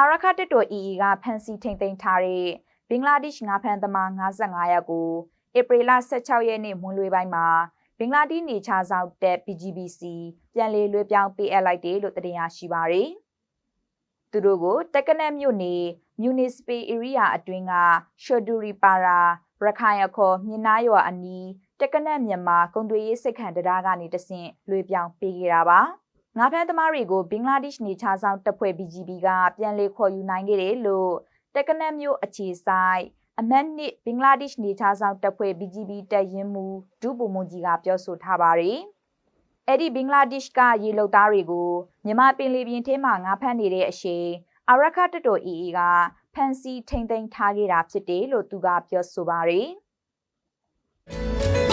အာရခတက်တော် EE ကဖမ်းဆီးထိန်သိမ်းထားတဲ့ဘင်္ဂလားဒေ့ရှ်ငါးဖမ်းသမား55ယောက်ကိုဧပြီလ16ရက်နေ့မွန်းလွဲပိုင်းမှာဘင်္ဂလားဒေ့ရှ်နေချာဆောင်တက် PGBC ပြန်လည်လွှဲပြောင်းပေးအပ်လိုက်တယ်လို့တင်ရရှိပါရယ်။သူတို့ကိုတက်ကနက်မြို့နယ် Municipal Area အတွင်းက Shoduri Para ရခိုင်အခေါ်မြင်းနာရွာအနီးတက်ကနက်မြန်မာကုံသွေးရေးစိတ်ခံတရားကနေတဆင့်လွှဲပြောင်းပေးခဲ့တာပါ။ ငါးဖမ်းသမားတွေကိုဘင်္ဂလားဒေ့ရှ်နေချာဆောင်တပ်ဖွဲ့ BGB ကပြန်လည်ခေါ်ယူနိုင်ခဲ့တယ်လို့တက်ကနက်မြို့အခြေဆိုင်အမတ်နစ်ဘင်္ဂလားဒေ့ရှ်နေချာဆောင်တပ်ဖွဲ့ BGB တပ်ရင်းမှုဒုဗိုလ်မှူးကြီးကပြောဆိုထားပါတယ်။အဲ့ဒီဘင်္ဂလားဒေ့ရှ်ကရေလုံသားတွေကိုမြန်မာပင်လယ်ပြင်ထဲမှာငါးဖမ်းနေတဲ့အချိန်အာရခတတော် EE ကဖန်စီထိမ့်သိမ်းထားခဲ့တာဖြစ်တယ်လို့သူကပြောဆိုပါတယ်။